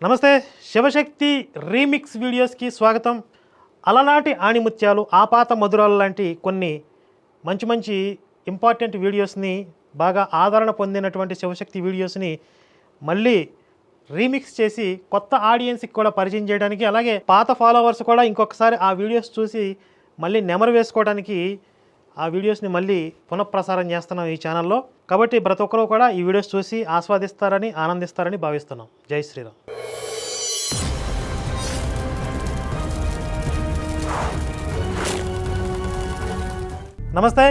నమస్తే శివశక్తి రీమిక్స్ వీడియోస్కి స్వాగతం. అలనాటి ఆణిముత్యాలు ఆపాత మధురాలు లాంటి కొన్ని మంచి మంచి ఇంపార్టెంట్ వీడియోస్ని బాగా ఆదరణ పొందినటువంటి శివశక్తి వీడియోస్ని మళ్ళీ రీమిక్స్ చేసి కొత్త ఆడియన్స్కి కూడా పరిచయం చేయడానికి అలాగే పాత ఫాలోవర్స్ కూడా ఇంకొకసారి ఆ వీడియోస్ చూసి మళ్ళీ నెమరు వేసుకోవడానికి ఆ వీడియోస్ని మళ్ళీ పునఃప్రసారం చేస్తున్నాం ఈ ఛానల్లో. కాబట్టి ప్రతి ఒక్కరూ కూడా ఈ వీడియోస్ చూసి ఆస్వాదిస్తారని ఆనందిస్తారని భావిస్తున్నాం. జై శ్రీరామ్. నమస్తే.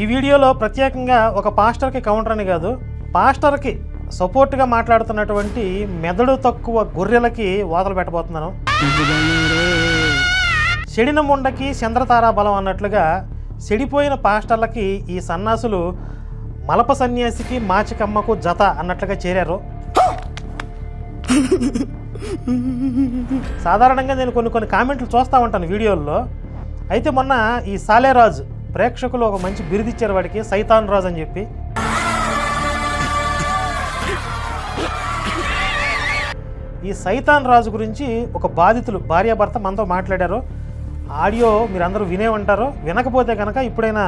ఈ వీడియోలో ప్రత్యేకంగా ఒక పాస్టర్కి కౌంటర్ అని కాదు పాస్టర్కి సపోర్ట్గా మాట్లాడుతున్నటువంటి మెదడు తక్కువ గొర్రెలకి వాదలు పెట్టబోతున్నాను. చెడిన ముండకి చంద్రతారా బలం అన్నట్లుగా చెడిపోయిన పాస్టర్లకి ఈ సన్నాసులు మలప సన్యాసికి మాచికమ్మకు జత అన్నట్లుగా చేరారు. సాధారణంగా నేను కొన్ని కొన్ని కామెంట్లు చూస్తూ ఉంటాను వీడియోల్లో. అయితే మొన్న ఈ సాలేరాజు ప్రేక్షకులు ఒక మంచి బిరుదిచ్చారు వాడికి సైతాన్ రాజు అని చెప్పి. ఈ సైతాన్ రాజు గురించి ఒక బాధితులు భార్యాభర్త మనతో మాట్లాడారు. ఆడియో మీరందరూ వినే ఉంటారు వినకపోతే కనుక ఇప్పుడైనా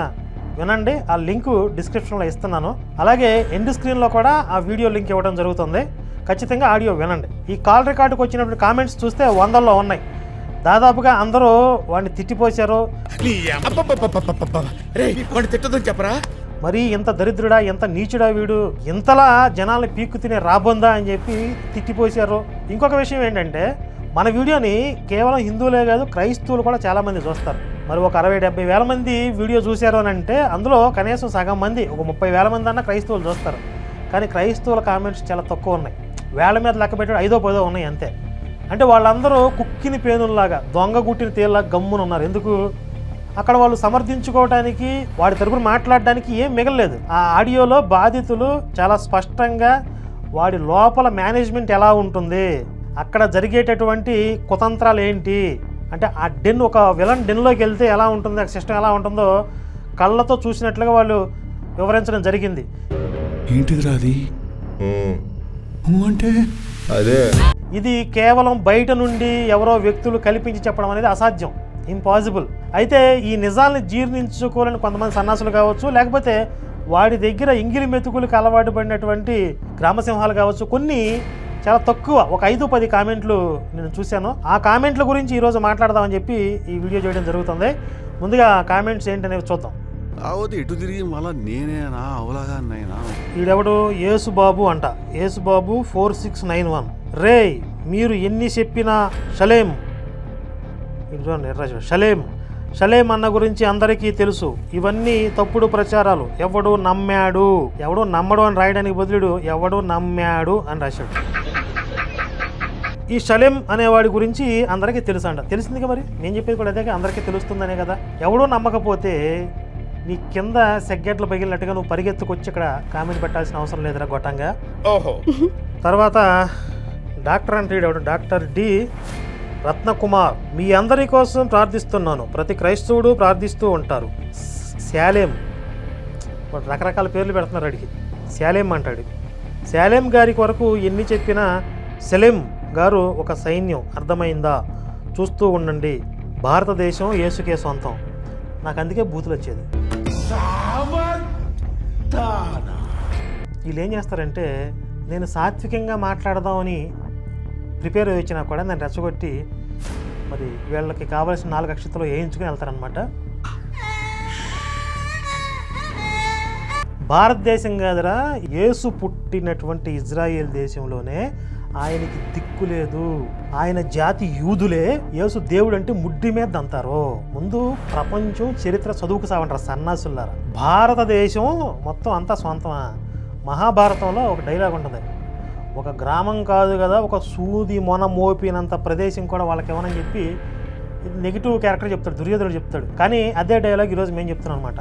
వినండి. ఆ లింక్ డిస్క్రిప్షన్లో ఇస్తున్నాను. అలాగే ఎండ్ స్క్రీన్లో కూడా ఆ వీడియో లింక్ ఇవ్వడం జరుగుతుంది. ఖచ్చితంగా ఆడియో వినండి. ఈ కాల్ రికార్డుకు వచ్చినటువంటి కామెంట్స్ చూస్తే వందల్లో ఉన్నాయి. దాదాపుగా అందరూ వాడిని తిట్టిపోశారు. తిట్టదని చెప్పరా? మరి ఎంత దరిద్రుడా ఎంత నీచుడా వీడు ఇంతలా జనాల్ని పీక్కు తినే రాబోందా అని చెప్పి తిట్టిపోశారు. ఇంకొక విషయం ఏంటంటే మన వీడియోని కేవలం హిందువులే కాదు క్రైస్తవులు కూడా చాలా మంది చూస్తారు. మరి ఒక అరవై డెబ్బై వేల మంది వీడియో చూశారు అని అంటే అందులో కనీసం సగం మంది ఒక ముప్పై వేల మంది అన్న క్రైస్తవులు చూస్తారు. కానీ క్రైస్తవుల కామెంట్స్ చాలా తక్కువ ఉన్నాయి. వేల మీద లెక్క పెట్టాడు ఐదో పదో ఉన్నాయి అంతే. అంటే వాళ్ళందరూ కుక్కిని పేనుల్లాగా దొంగ గుట్టిన తేలిలాగా గమ్మున ఉన్నారు. ఎందుకు? అక్కడ వాళ్ళు సమర్థించుకోవడానికి వాడి తరపున మాట్లాడడానికి ఏం మిగలలేదు. ఆ ఆడియోలో బాధితులు చాలా స్పష్టంగా వాడి లోపల మేనేజ్మెంట్ ఎలా ఉంటుంది అక్కడ జరిగేటటువంటి కుతంత్రాలు ఏంటి అంటే ఆ డెన్ ఒక విలన్ డెన్లోకి వెళ్తే ఎలా ఉంటుంది ఆ సిస్టమ్ ఎలా ఉంటుందో కళ్ళతో చూసినట్లుగా వాళ్ళు వివరించడం జరిగింది. ఏంటిదిరా అది? ఊ అంటే? అదే. ఇది కేవలం బయట నుండి ఎవరో వ్యక్తులు కల్పించి చెప్పడం అనేది అసాధ్యం. ఇంపాసిబుల్ అయితే ఈ నిజాల్ని జీర్ణించుకోలేని కొంతమంది సన్నాసులు కావచ్చు లేకపోతే వాడి దగ్గర ఇంగిలి మెతుకులకు అలవాటు పడినటువంటి గ్రామసింహాలు కావచ్చు కొన్ని చాలా తక్కువ ఒక ఐదు పది కామెంట్లు నేను చూశాను. ఆ కామెంట్ల గురించి ఈరోజు మాట్లాడదామని చెప్పి ఈ వీడియో చేయడం జరుగుతుంది. ముందుగా కామెంట్స్ ఏంటనేవి చూద్దాం. కావద్దు ఎటు తిరిగి మళ్ళా నేనేనా అవలాగా ఈడెవడు? యేసుబాబు అంట. Yesubabu four six nine one. రే మీరు ఎన్ని చెప్పినా షలేం. షలేం. షలేం అన్న గురించి అందరికీ తెలుసు. ఇవన్నీ తప్పుడు ప్రచారాలు. ఎవడు నమ్మాడు? ఎవడు నమ్మడు అని రాయడానికి బదులుడు ఎవడు నమ్మాడు అని రాశాడు. ఈ షలేం అనేవాడి గురించి అందరికీ తెలుసు అంట తెలిసిందిగా మరి? నేను చెప్పేది కూడా అదే అందరికీ తెలుస్తుందనే కదా. ఎవడో నమ్మకపోతే నీ కింద సెగ్గెట్లు పగిలినట్టుగా నువ్వు పరిగెత్తుకొచ్చి ఇక్కడ కామెంట్ పెట్టాల్సిన అవసరం లేదురా గొట్టంగా ఓహో. తర్వాత డాక్టర్ అంటే ఈడెవడు? Doctor D Ratnakumar. మీ అందరి కోసం ప్రార్థిస్తున్నాను. ప్రతి క్రైస్తవుడు ప్రార్థిస్తూ ఉంటారు. శాలేం. రకరకాల పేర్లు పెడుతున్నారు అడిగి శాలేం అంటాడు. శాలేం గారి కొరకు ఎన్ని చెప్పినా సెలెం గారు ఒక సైన్యం. అర్థమైందా? చూస్తూ ఉండండి. భారతదేశం యేసుకే సొంతం. నాకు అందుకే బూతులు వచ్చేది. వీళ్ళు ఏం చేస్తారంటే నేను సాత్వికంగా మాట్లాడదామని ప్రిపేర్ అయ్యి వచ్చినా కూడా నేను రెచ్చగొట్టి మరి వీళ్ళకి కావాల్సిన నాలుగు అక్షతలు వేయించుకుని వెళ్తారనమాట భారతదేశం కాదురా యేసు పుట్టినటువంటి ఇజ్రాయేల్ దేశంలోనే ఆయనకి దిక్కు లేదు. ఆయన జాతి యూదులే యేసు దేవుడు అంటే ముడ్డి మీద అంటారు ముందు ప్రపంచం చరిత్ర చదువుకు సావంటారు సన్నాసులారా భారతదేశం మొత్తం అంతా సొంతమా మహాభారతంలో ఒక డైలాగ్ ఉంటుంది. ఒక గ్రామం కాదు కదా ఒక సూది మొన మోపినంత ప్రదేశం కూడా వాళ్ళకి ఇవ్వనని చెప్పి నెగిటివ్ క్యారెక్టర్ చెప్తాడు దుర్యోధనుడు చెప్తాడు. కానీ అదే డైలాగ్ ఈరోజు మేము చెప్తున్నాం అనమాట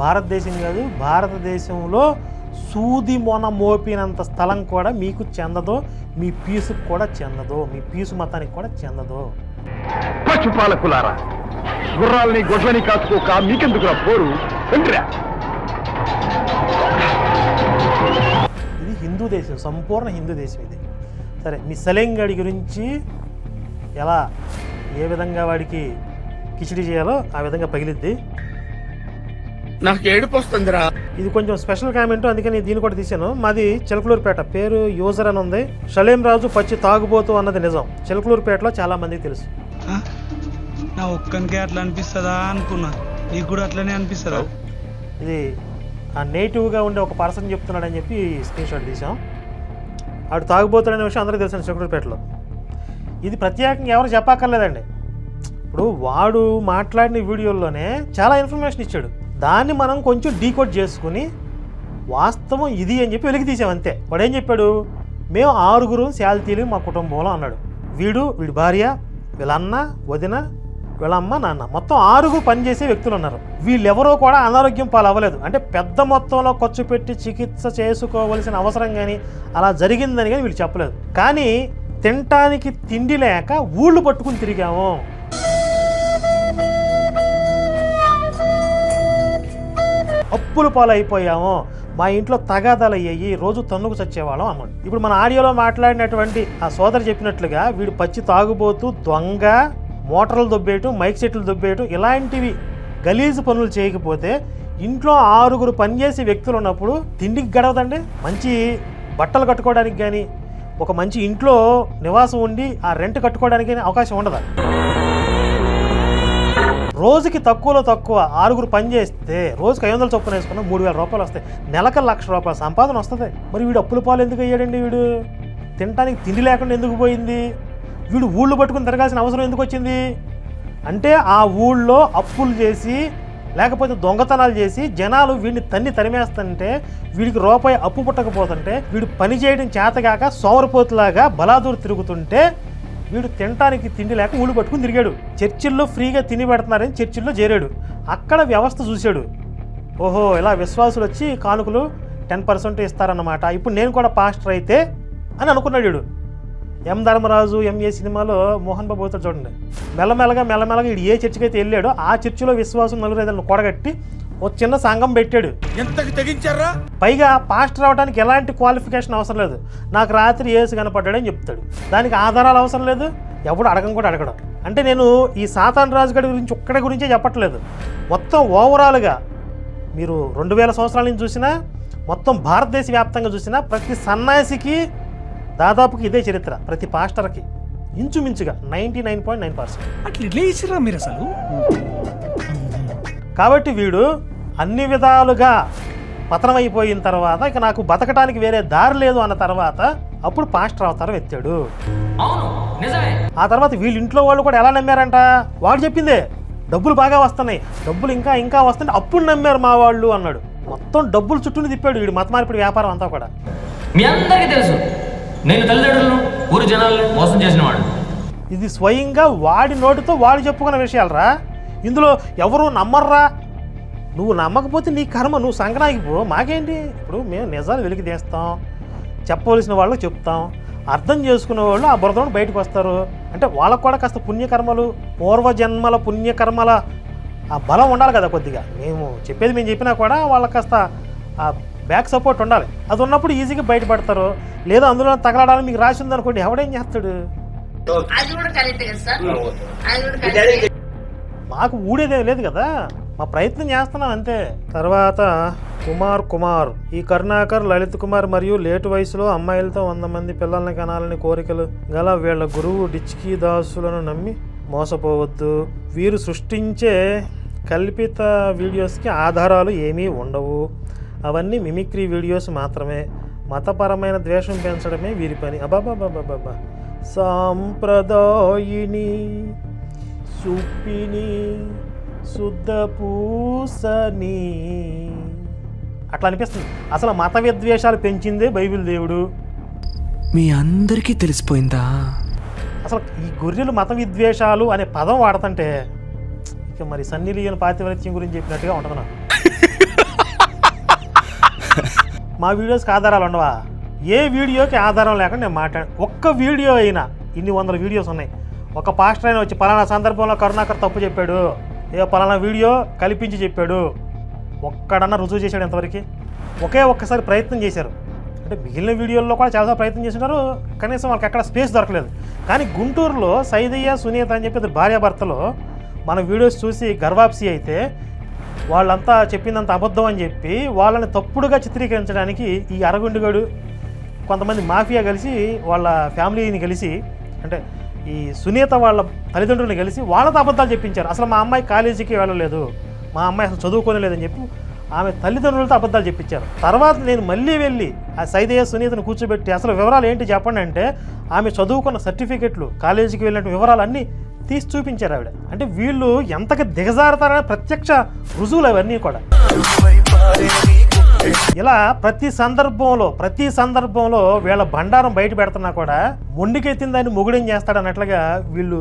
భారతదేశం కాదు భారతదేశంలో సూది మొన మోపినంత స్థలం కూడా మీకు చెందదు మీ పీసుకు కూడా చెందదు మీ పీసు మతానికి కూడా చెందదు. పశుపాలకులారా గుర్రాల్ని గొడ్లని కాసుకోక మీకెందుకు పోరు తండ్రిరా హిందూ దేశం సంపూర్ణ హిందూ దేశం ఇది. సరే మీ సలీం గడి గురించి ఎలా ఏ విధంగా వాడికి కిచిడి చేయాలో ఆ విధంగా పగిలిద్ది. నాకు ఏడుపు వస్తుందిరా ఇది కొంచెం స్పెషల్ కామెంట్ అందుకని దీన్ని కూడా తీశాను. మాది చిలకలూరుపేట పేరు యూజర్ అని ఉంది. షలేం రాజు పచ్చి తాగుబోతు అన్నది నిజం. చిలకలూరుపేటలో చాలా మందికి తెలుసు? నా ఒక్కనికే అట్లా అనిపిస్తుందా అనుకున్నా. నీకు కూడా అట్లనే అనిపిస్తుందా? ఇది నేటివ్గా ఉండే ఒక పర్సన్ చెప్తున్నాడని చెప్పి స్క్రీన్ షాట్ తీసాం ఆడు తాగుబోతాడనే విషయం అందరికీ తెలుసు శుక్రపేటలో. ఇది ప్రత్యేకంగా ఎవరు చెప్పక్కర్లేదండి. ఇప్పుడు వాడు మాట్లాడిన వీడియోల్లోనే చాలా ఇన్ఫర్మేషన్ ఇచ్చాడు. దాన్ని మనం కొంచెం డీకోడ్ చేసుకుని వాస్తవం ఇది అని చెప్పి వెలికి తీసాం అంతే. వాడు ఏం చెప్పాడు? మేము ఆరుగురు శాల్తీలు మా కుటుంబంలో అన్నాడు. వీడు వీడి భార్య వీళ్ళన్న వదిన వీళ్ళమ్మ నాన్న మొత్తం ఆరుగురు పనిచేసే వ్యక్తులు ఉన్నారు. వీళ్ళెవరూ కూడా అనారోగ్యం పాలు అవ్వలేదు అంటే పెద్ద మొత్తంలో ఖర్చు పెట్టి చికిత్స చేసుకోవలసిన అవసరం కానీ అలా జరిగిందని కానీ వీళ్ళు చెప్పలేదు. కానీ తినటానికి తిండి లేక ఊళ్ళు పట్టుకుని తిరిగాము. అప్పులు పాలైపోయాము. మా ఇంట్లో తగాదాలు అయ్యాయి. రోజు తన్నుకు చచ్చేవాళ్ళం అన్నాడు. ఇప్పుడు మన ఆడియోలో మాట్లాడినటువంటి ఆ సోదరు చెప్పినట్లుగా వీడు పచ్చి తాగుబోతూ దొంగ మోటార్లు దొబ్బేయటం మైక్ సెట్లు దొబ్బేయటం ఇలాంటివి గలీజు పనులు చేయకపోతే ఇంట్లో ఆరుగురు పనిచేసే వ్యక్తులు ఉన్నప్పుడు తిండికి గడవదండి. మంచి బట్టలు కట్టుకోవడానికి కానీ ఒక మంచి ఇంట్లో నివాసం ఉండి ఆ రెంట్ కట్టుకోవడానికి కానీ అవకాశం ఉండదా? రోజుకి తక్కువలో తక్కువ ఆరుగురు పని చేస్తే రోజుకి ఐదు వందల చొప్పున వేసుకున్న మూడు వేల రూపాయలు వస్తాయి. నెలకు లక్ష రూపాయల సంపాదన వస్తుంది. మరి వీడు అప్పుల పాలు ఎందుకు అయ్యాడండి వీడు? తినడానికి తిండి లేకుండా ఎందుకు పోయింది? వీడు ఊళ్ళు పట్టుకుని తిరగాల్సిన అవసరం ఎందుకు వచ్చింది? అంటే ఆ ఊళ్ళో అప్పులు చేసి లేకపోతే దొంగతనాలు చేసి జనాలు వీడిని తన్ని తరిమేస్తుంటే వీడికి రూపాయి అప్పు పుట్టకపోతుంటే వీడు పని చేయడం చేతగాక సోమరపోతులాగా బలాదూరు తిరుగుతుంటే వీడు తినటానికి తిండి లేక ఊళ్ళు పట్టుకుని తిరిగాడు. చర్చిల్లో ఫ్రీగా తిని పెడుతున్నారని చర్చిల్లో చేరాడు. అక్కడ వ్యవస్థ చూశాడు. ఓహో ఇలా విశ్వాసులు వచ్చి కానుకలు టెన్ పర్సెంట్ ఇస్తారన్నమాట. ఇప్పుడు నేను కూడా పాస్టర్ అయితే అని అనుకున్నాడు వీడు. ఎం ధర్మరాజు ఎంఏ సినిమాలో మోహన్ బాబు అవుతాడు చూడండి. మెల్లమెల్లగా మెల్లమెల్లగా వీడు ఏ చర్చికి అయితే వెళ్ళాడో ఆ చర్చిలో విశ్వాసం నలుగురు కూడగట్టి ఒక చిన్న సంఘం పెట్టాడు. ఎంతకి తెగించారా? పైగా పాస్టర్ అవడానికి ఎలాంటి క్వాలిఫికేషన్ అవసరం లేదు. నాకు రాత్రి ఏసు కనపడ్డాడని చెప్తాడు. దానికి ఆధారాలు అవసరం లేదు? ఎవడు అడగం కూడా అడగడం. అంటే నేను ఈ సాతాన్ రాజు గడి గురించి ఒక్కడి గురించే చెప్పట్లేదు. మొత్తం ఓవరాల్గా మీరు రెండు వేల సంవత్సరాల నుంచి చూసినా మొత్తం భారతదేశ వ్యాప్తంగా చూసినా ప్రతి సన్యాసికి దాదాపుకి ఇదే చరిత్ర ప్రతి పాస్టర్కి. ఇంచుమించుగా ninety nine point nine percent. అట్లా ఇట్లా ఇచ్చిరా మీరు అసలు? కాబట్టి వీడు అన్ని విధాలుగా పతనమైపోయిన తర్వాత ఇక నాకు బతకడానికి వేరే దారి లేదు అన్న తర్వాత అప్పుడు పాస్టర్ అవతారం ఎత్తాడు. అవును నిజమే. ఆ తర్వాత వీళ్ళ ఇంట్లో వాళ్ళు కూడా ఎలా నమ్మారంట? వాడు చెప్పిందే డబ్బులు బాగా వస్తున్నాయి డబ్బులు ఇంకా ఇంకా వస్తుంటే అప్పుడు నమ్మారు మా వాళ్ళు అన్నాడు. మొత్తం డబ్బులు చుట్టూని తిప్పాడు వీడు మత మార్పిడి వ్యాపారం అంతా కూడా. మీ అందరికీ తెలుసు నేను తల్లిదండ్రులను ఊరి జనాలను మోసం చేసినవాడు ఇది స్వయంగా వాడి నోటితో వాడు చెప్పుకున్న విషయాలరా? ఇందులో ఎవరు నమ్మర్రా? నువ్వు నమ్మకపోతే నీ కర్మ నువ్వు సంక్రాంతికి పో. మాకేంటి? ఇప్పుడు మేము నిజాలు వెలికి తీస్తాం. చెప్పవలసిన వాళ్ళకి చెప్తాం. అర్థం చేసుకునే వాళ్ళు ఆ బురదను బయటకు వస్తారు. అంటే వాళ్ళకు కూడా కాస్త పుణ్యకర్మలు పూర్వజన్మల పుణ్యకర్మల ఆ బలం ఉండాలి కదా కొద్దిగా. మేము చెప్పేది మేము చెప్పినా కూడా వాళ్ళకి కాస్త ఆ బ్యాక్ సపోర్ట్ ఉండాలి. అది ఉన్నప్పుడు ఈజీగా బయటపడతారు. లేదా అందులో తగలడానికి మీకు రాసి ఉందనుకోండి ఎవడేం చేస్తాడు? అది కూడా కరెక్ట్ కదా సార్? అది కూడా కరెక్ట్. మాకు ఊడేదేం లేదు కదా. మా ప్రయత్నం చేస్తున్నాం అంతే. తర్వాత కుమార్ కుమార్ ఈ కరుణాకర్ లలిత్ కుమార్ మరియు లేటు వయసులో అమ్మాయిలతో వంద మంది పిల్లల్ని కనాలని కోరికలు గల వీళ్ళ గురువు డిచ్కీ దాసులను నమ్మి మోసపోవద్దు. వీరు సృష్టించే కల్పిత వీడియోస్కి ఆధారాలు ఏమీ ఉండవు. అవన్నీ మిమిక్రీ వీడియోస్ మాత్రమే. మతపరమైన ద్వేషం పెంచడమే వీరి పని. అబాబాబాబాబా సాంప్రదాయిని సుప్పిని శుద్ధ పూసని. అట్లా అనిపిస్తుంది. అసలు మత విద్వేషాలు పెంచిందే బైబిల్ దేవుడు. మీ అందరికీ తెలిసిపోయిందా? అసలు ఈ గొర్రెలు మత విద్వేషాలు అనే పదం వాడుతుంటే ఇక మరి సన్నీ లియోన్ పాతివ్రత్యం గురించి చెప్పినట్టుగా ఉంటుంది నాకు. మా వీడియోస్కి ఆధారాలు ఉండవా? ఏ వీడియోకి ఆధారం లేకుండా నేను మాట్లాడు ఒక్క వీడియో అయినా ఇన్ని వందల వీడియోస్ ఉన్నాయి. ఒక పాస్టర్ అయినా వచ్చి పలానా సందర్భంలో కరుణాకర్ తప్పు చెప్పాడు. ఏ పలానా వీడియో కల్పించి చెప్పాడు. ఒక్కడన్నా రుజువు చేశాడు ఎంతవరకు? ఒకే ఒక్కసారి ప్రయత్నం చేశారు. అంటే మిగిలిన వీడియోల్లో కూడా చాలా ప్రయత్నం చేసినారు కనీసం వాళ్ళకి అక్కడ స్పేస్ దొరకలేదు. కానీ గుంటూరులో సైదయ్య సునీత అని చెప్పి ఇద్దరు భార్యాభర్తలు మన వీడియోస్ చూసి గర్వాప్సి అయితే వాళ్ళంతా చెప్పిందంత అబద్ధం అని చెప్పి వాళ్ళని తప్పుడుగా చిత్రీకరించడానికి ఈ అరగుండుగడు కొంతమంది మాఫియా కలిసి వాళ్ళ ఫ్యామిలీని కలిసి అంటే ఈ సునీత వాళ్ళ తల్లిదండ్రులను కలిసి వాళ్ళతో అబద్ధాలు చెప్పించారు. అసలు మా అమ్మాయి కాలేజీకి వెళ్ళలేదు. మా అమ్మాయి అసలు చదువుకోలేదని చెప్పి ఆమె తల్లిదండ్రులతో అబద్ధాలు చెప్పించారు. తర్వాత నేను మళ్ళీ వెళ్ళి ఆ సైదయ్య సునీతను కూర్చోబెట్టి అసలు వివరాలు ఏంటి చెప్పండి అంటే ఆమె చదువుకున్న సర్టిఫికెట్లు కాలేజీకి వెళ్ళిన వివరాలన్నీ తీసి చూపించారు ఆవిడ. అంటే వీళ్ళు ఎంతగా దిగజారుతారనే ప్రత్యక్ష రుజువులు అవన్నీ కూడా. ఇలా ప్రతి సందర్భంలో ప్రతి సందర్భంలో వీళ్ళ బండారం బయట పెడుతున్నా కూడా మొండికెత్తిన దాన్ని మొగుడేం చేస్తాడు అన్నట్లుగా వీళ్ళు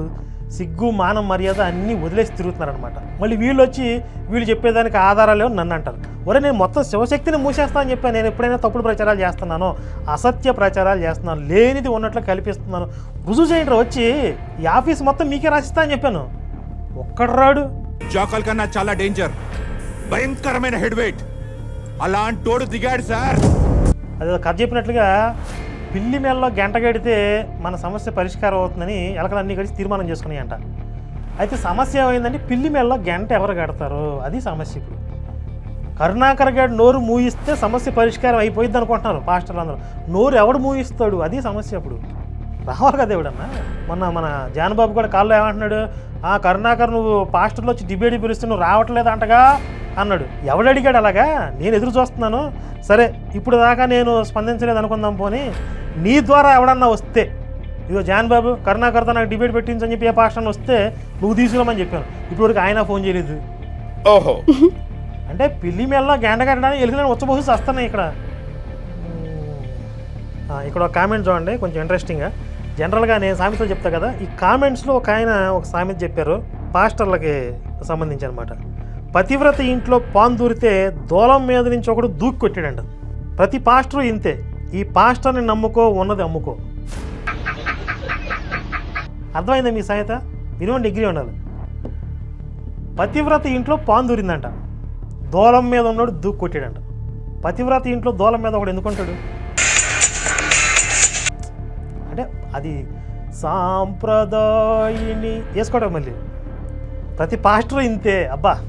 సిగ్గు మానం మర్యాద అన్నీ వదిలేసి తిరుగుతున్నారనమాట మళ్ళీ వీళ్ళు వచ్చి వీళ్ళు చెప్పేదానికి ఆధారాలు లేవు నన్ను అంటారు. ఒరే నేను మొత్తం శివశక్తిని మూసేస్తా అని చెప్పాను. నేను ఎప్పుడైనా తప్పుడు ప్రచారాలు చేస్తున్నాను అసత్య ప్రచారాలు చేస్తున్నాను లేనిది ఉన్నట్లు కల్పిస్తున్నాను రుజువు చేయండి వచ్చి ఈ ఆఫీస్ మొత్తం మీకే రాసిస్తా అని చెప్పాను. ఒక్కడు రాడు జోకల్ కన్నా చాలా డేంజర్. భయంకరమైన హెడ్ వెయిట్. అలాంటి తోడు దిగాడు సార్. అదే కథ చెప్పినట్లుగా పిల్లి మేళలో గంట గడితే మన సమస్య పరిష్కారం అవుతుందని ఎలకలన్నీ కలిసి తీర్మానం చేసుకున్నాయంట. అయితే సమస్య ఏమైందంటే పిల్లి మేళలో గంట ఎవరు గడతారు అది సమస్య ఇప్పుడు కరుణాకర్ గారు నోరు మూయిస్తే సమస్య పరిష్కారం అయిపోయింది అనుకుంటున్నారు పాస్టర్లు అందరూ. నోరు ఎవడు మూయిస్తాడు? అది సమస్య అప్పుడు. రావాలి కదా ఎవడన్నా? మొన్న మన జానబాబు కూడా కాల్లో ఏమంటున్నాడు? ఆ కరుణాకర్ నువ్వు పాస్టర్లో వచ్చి డిబేట్ పిలుస్తూ నువ్వు రావట్లేదు అంటగా అన్నాడు. ఎవడు అడిగాడు అలాగా? నేను ఎదురు చూస్తున్నాను. సరే ఇప్పుడు దాకా నేను స్పందించలేదు అనుకుందాం పోని. నీ ద్వారా ఎవడన్నా వస్తే ఇదిగో జాన్ బాబు కరుణాకర్తో నాకు డిబేట్ పెట్టించని చెప్పి ఏ పాస్టర్ని వస్తే నువ్వు తీసుకురామని చెప్పాను. ఇప్పటివరకు ఆయన ఫోన్ చేయలేదు. ఓహో. అంటే పిల్లి మెల్ల గంట కట్టడానికి ఎలుగులని వచ్చబోసి వస్తున్నాయి ఇక్కడ. ఇక్కడ ఒక కామెంట్ చూడండి కొంచెం ఇంట్రెస్టింగ్గా జనరల్గా నేను సామెతలు చెప్తా కదా ఈ కామెంట్స్లో ఒక ఆయన ఒక సామెత చెప్పారు పాస్టర్లకి సంబంధించి అనమాట పతివ్రత ఇంట్లో పాన్ దూరితే దూలం మీద నుంచి ఒకడు దూకి కొట్టాడంట. ప్రతి పాస్టరు ఇంతే. ఈ పాస్టర్ని నమ్ముకో ఉన్నది అమ్ముకో. అర్థమైందా మీ సాయత మినిమం డిగ్రీ ఉండాలి. పతివ్రత ఇంట్లో పాన్ దూరిందంట. దూలం మీద ఉన్నాడు దూకి కొట్టాడంట. పతివ్రత ఇంట్లో దూలం మీద ఒకడు ఎందుకుంటాడు అంటే అది సాంప్రదాయిని వేసుకోవడం మళ్ళీ. ప్రతి పాస్టర్ ఇంతే. అబ్బా!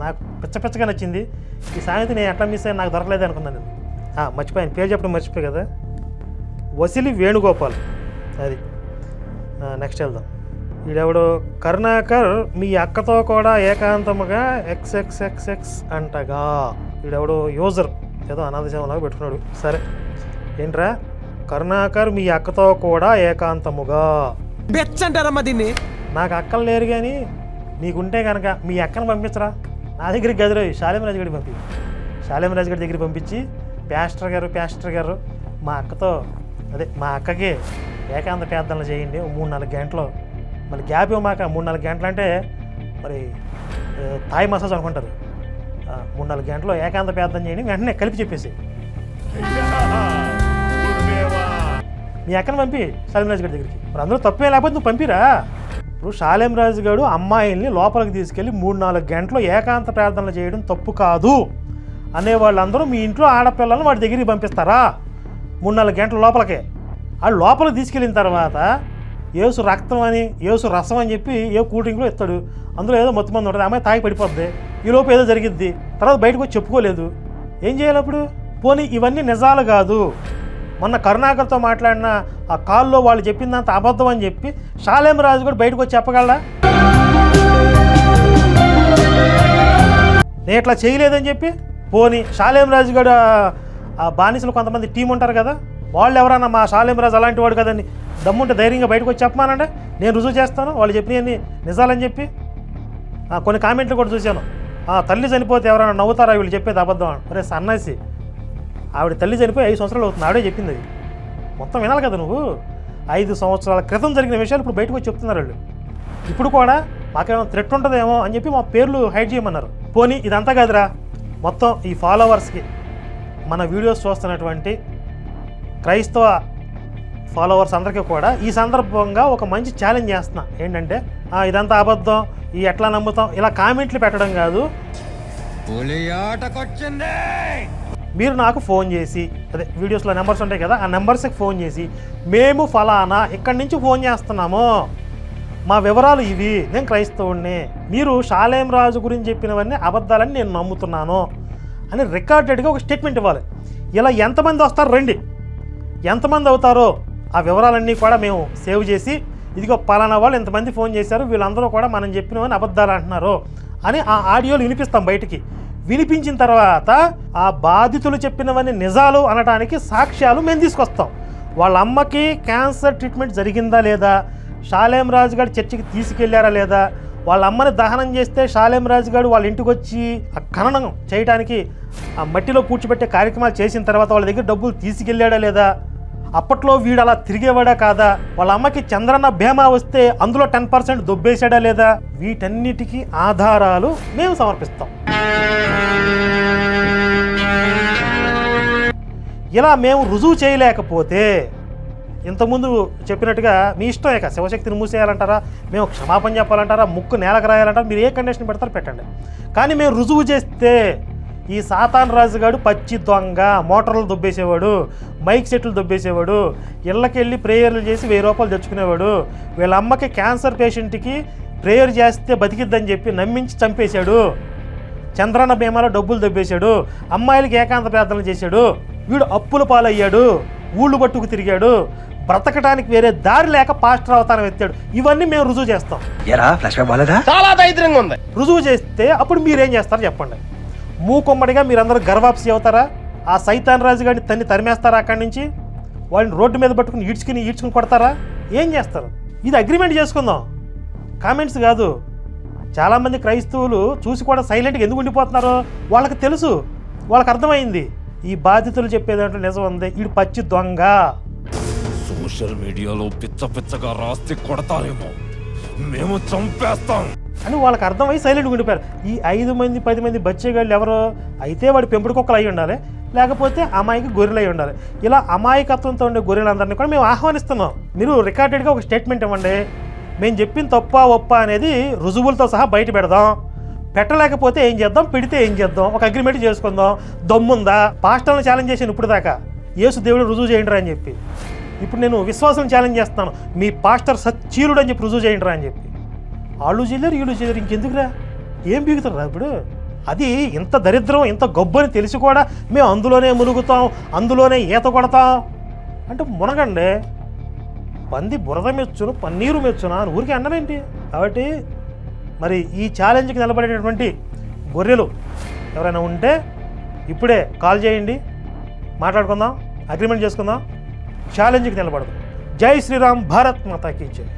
నాకు పిచ్చ పిచ్చగా నచ్చింది. ఈ సామెత నేను ఎట్లా మిస్ అయ్యి నాకు దొరకలేదు అనుకున్నాను నేను. ఆ, మర్చిపోయాను. పేరు చెప్పడం మర్చిపోయి కదా. వసిలి వేణుగోపాల్. అది. నెక్స్ట్ వెళ్దాం. ఈడెవడు? కరుణాకర్ మీ అక్కతో కూడా ఏకాంతముగా ఎక్స్ ఎక్స్ ఎక్స్ ఎక్స్ అంటగా. ఈడెవడు? యూజర్. ఏదో అనాథ సేవలాగా పెట్టుకున్నాడు. సరే. ఏంట్రా? కరుణాకర్ మీ అక్కతో కూడా ఏకాంతముగా. బెచ్ అంటారమ్మా దీన్ని. నాకు అక్కలు లేరు కానీ నీకుంటే కనుక మీ అక్కను పంపించరా? నా దగ్గరికి గదిలో శాలేం రాజు గడికి పంపి శాలేం గడి దగ్గరికి పంపించి ప్యాస్టర్ గారు ప్యాస్టర్ గారు మా అక్కతో అదే మా అక్కకి ఏకాంత ప్రార్థనలు చేయండి. మూడు నాలుగు గంటలు. మళ్ళీ గ్యాప్ ఇవ్వమాక మూడు నాలుగు గంటలు అంటే మరి థాయ్ మసాజ్ అనుకుంటారు. మూడు నాలుగు గంటలు ఏకాంత ప్రార్థన చేయండి. వెంటనే కలిపి చెప్పేసి. మీ అక్కను పంపి రాజు గారి దగ్గరికి. మరి అందరూ తప్పే లేకపోతే నువ్వు పంపిరా? ఇప్పుడు షాలేం రాజు గారు అమ్మాయిల్ని లోపలికి తీసుకెళ్ళి మూడు నాలుగు గంటలు ఏకాంత ప్రార్థనలు చేయడం తప్పు కాదు. అనే వాళ్ళందరూ మీ ఇంట్లో ఆడపిల్లలను వాడి దగ్గరికి పంపిస్తారా? మూడు నాలుగు గంటల లోపలికే. ఆ లోపలికి తీసుకెళ్ళిన తర్వాత ఏసు రక్తం అని ఏసు రసం అని చెప్పి ఏ కూల్ డ్రింక్లో ఇస్తాడు. అందులో ఏదో మొత్తం మంది ఉంటుంది అమ్మాయి తాగి పడిపోద్ది. ఈ లోపు ఏదో జరిగిద్ది. తర్వాత బయటకు వచ్చి చెప్పుకోలేదు. ఏం చేయాలి అప్పుడు? పోనీ ఇవన్నీ నిజాలు కాదు. మొన్న కరుణాకర్తో మాట్లాడిన ఆ కాల్లో వాళ్ళు చెప్పిందంత అబద్ధం అని చెప్పి షాలేం రాజు కూడా బయటకు వచ్చి చెప్పగలరా నేను ఇట్లా చేయలేదని చెప్పి పోనీ షాలేం రాజు కూడా ఆ బానిసలు కొంతమంది టీం ఉంటారు కదా వాళ్ళు ఎవరన్నా మా షాలేం రాజు అలాంటి వాడు కదండి దమ్ముంటే ధైర్యంగా బయటకు వచ్చి చెప్పమానండి. నేను రుజువు చేస్తాను వాళ్ళు చెప్పినవన్నీ నిజాలని చెప్పి కొన్ని కామెంట్లు కూడా చూశాను. తల్లి చనిపోతే ఎవరైనా నవ్వుతారా వీళ్ళు చెప్పేది అబద్ధం అని. ఒరే సన్నాసి. ఆవిడ తల్లి చనిపోయి ఐదు సంవత్సరాలు అవుతుంది. ఆవిడే చెప్పింది అది. మొత్తం వినాలి కదా నువ్వు? ఐదు సంవత్సరాల క్రితం జరిగిన విషయాలు ఇప్పుడు బయటకు వచ్చి చెప్తున్నారు వాళ్ళు. ఇప్పుడు కూడా మాకేమో థ్రెట్ ఉంటుందేమో అని చెప్పి మా పేర్లు హైడ్ చేయమన్నారు. పోనీ ఇదంతా కాదురా. మొత్తం ఈ ఫాలోవర్స్కి మన వీడియోస్ చూస్తున్నటువంటి క్రైస్తవ ఫాలోవర్స్ అందరికీ కూడా ఈ సందర్భంగా ఒక మంచి ఛాలెంజ్ చేస్తున్నా. ఏంటంటే ఇదంతా అబద్ధం ఈ ఎట్లా నమ్ముతాం ఇలా కామెంట్లు పెట్టడం కాదు. మీరు నాకు ఫోన్ చేసి అదే వీడియోస్లో నెంబర్స్ ఉంటాయి కదా ఆ నెంబర్స్కి ఫోన్ చేసి మేము ఫలానా ఇక్కడి నుంచి ఫోన్ చేస్తున్నాము. మా వివరాలు ఇవి. నేను క్రైస్తవుడిని మీరు షాలేం రాజు గురించి చెప్పినవన్నీ అబద్ధాలని నేను నమ్ముతున్నాను. అని రికార్డెడ్గా ఒక స్టేట్మెంట్ ఇవ్వాలి. ఇలా ఎంతమంది వస్తారు రండి. ఎంతమంది అవుతారో ఆ వివరాలన్నీ కూడా మేము సేవ్ చేసి ఇదిగో పలానా వాళ్ళు ఇంతమంది ఫోన్ చేశారు వీళ్ళందరూ కూడా మనం చెప్పినవని అబద్ధాలు అంటున్నారు అని ఆ ఆడియోలు వినిపిస్తాం బయటికి. వినిపించిన తర్వాత ఆ బాధితులు చెప్పినవన్నీ నిజాలు అనడానికి సాక్ష్యాలు మేము తీసుకొస్తాం. వాళ్ళ అమ్మకి క్యాన్సర్ ట్రీట్మెంట్ జరిగిందా లేదా? షాలేం రాజు గారు చర్చికి తీసుకెళ్ళారా లేదా? వాళ్ళ అమ్మని దహనం చేస్తే షాలేం రాజు గారు వాళ్ళ ఇంటికి వచ్చి ఆ ఖననం చేయడానికి ఆ మట్టిలో పూడ్చిపెట్టే కార్యక్రమాలు చేసిన తర్వాత వాళ్ళ దగ్గర డబ్బులు తీసుకెళ్ళాడా లేదా? అప్పట్లో వీడు అలా తిరిగేవాడా కాదా? వాళ్ళ అమ్మకి చంద్రన్న భీమా వస్తే అందులో టెన్ పర్సెంట్ దొబ్బేశాడా లేదా? వీటన్నిటికీ ఆధారాలు మేము సమర్పిస్తాం. ఇలా మేము రుజువు చేయలేకపోతే ఇంతకుముందు చెప్పినట్టుగా మీ ఇష్టం ఇక శివశక్తిని మూసేయాలంటారా మేము క్షమాపణ చెప్పాలంటారా ముక్కు నేలకు రాయాలంటారా మీరు ఏ కండిషన్ పెడతారో పెట్టండి. కానీ మేము రుజువు చేస్తే ఈ సాతాన్ రాజుగాడు పచ్చి దొంగ మోటార్లు దొబ్బేసేవాడు మైక్ సెట్లు దొబ్బేసేవాడు ఇళ్ళకి వెళ్ళి ప్రేయర్లు చేసి వెయ్యి రూపాయలు తెచ్చుకునేవాడు వీళ్ళ అమ్మకి క్యాన్సర్ పేషెంట్కి ప్రేయర్ చేస్తే బతికిద్దని చెప్పి నమ్మించి చంపేశాడు. చంద్రన్న బీమాలో డబ్బులు దబ్బేశాడు. అమ్మాయిలకి ఏకాంత ప్రార్థనలు చేశాడు. వీడు అప్పుల పాలయ్యాడు. ఊళ్ళు పట్టుకు తిరిగాడు. బ్రతకడానికి వేరే దారి లేక పాస్టర్ అవతారం ఎత్తాడు. ఇవన్నీ మేము రుజువు చేస్తాం. ఎరా ఫ్లాష్ బ్యాక్ బాలేదా చాలా దైత్యంగా ఉంది. రుజువు చేస్తే అప్పుడు మీరేం చేస్తారు చెప్పండి. మూకొమ్మడిగా మీరందరూ గర్వాప్సి అవుతారా? ఆ సైతాన్ రాజు గారిని తన్ని తరిమేస్తారా అక్కడి నుంచి? వాళ్ళని రోడ్డు మీద పట్టుకుని ఈడ్చుకుని ఈడ్చుకుని కొడతారా? ఏం చేస్తారు? ఇది అగ్రిమెంట్ చేసుకుందాం. కామెంట్స్ కాదు. చాలామంది క్రైస్తవులు చూసి కూడా సైలెంట్గా ఎందుకు ఉండిపోతున్నారో వాళ్ళకి తెలుసు. వాళ్ళకి అర్థమైంది. ఈ బాధితులు చెప్పేదంటే నిజం ఉంది. వీడు పచ్చి దొంగ. సోషల్ మీడియాలో పిచ్చ పిచ్చగా రాస్తే కొడతారేమో. మేము చంపేస్తాం. అని వాళ్ళకి అర్థమై సైలెంట్గా ఉండిపోయారు. ఈ ఐదు మంది పది మంది బచ్చేగాళ్ళు ఎవరు అయితే వాడి పెంపుడు కుక్కలు అయి ఉండాలి. లేకపోతే అమాయకి గొర్రెలు అయి ఉండాలి. ఇలా అమాయకత్వంతో ఉండే గొర్రెలందరినీ కూడా మేము ఆహ్వానిస్తున్నాం. మీరు రికార్డెడ్గా ఒక స్టేట్మెంట్ ఇవ్వండి. మేము చెప్పిన తప్ప ఒప్ప అనేది రుజువులతో సహా బయట పెడదాం. పెట్టలేకపోతే ఏం చేద్దాం? పెడితే ఏం చేద్దాం? ఒక అగ్రిమెంట్ చేసుకుందాం. దమ్ముందా? పాస్టర్లను ఛాలెంజ్ చేసాను ఇప్పుడు దాకా యేసు దేవుడు రుజువు చేయండి అని చెప్పి. ఇప్పుడు నేను విశ్వాసం ఛాలెంజ్ చేస్తాను మీ పాస్టర్ సచ్చీలుడు అని చెప్పి రుజువు చేయండి అని చెప్పి. వాళ్ళు చేయలేరు వీళ్ళు చేయలేరు. ఇంకెందుకురా? ఏం బీగుతారా ఇప్పుడు? అది ఇంత దరిద్రం ఇంత గొబ్బని తెలిసి కూడా మేము అందులోనే మునుగుతాం అందులోనే ఈత కొడతాం. అంటే మునగండి. పంది బురద మెచ్చును పన్నీరు మెచ్చును అని ఊరికే అన్నమేంటి కాబట్టి మరి ఈ ఛాలెంజ్కి నిలబడేటటువంటి గొర్రెలు ఎవరైనా ఉంటే ఇప్పుడే కాల్ చేయండి. మాట్లాడుకుందాం అగ్రిమెంట్ చేసుకుందాం. ఛాలెంజ్కి నిలబడదు. జై శ్రీరామ్ భారత్ మాతాకి జై.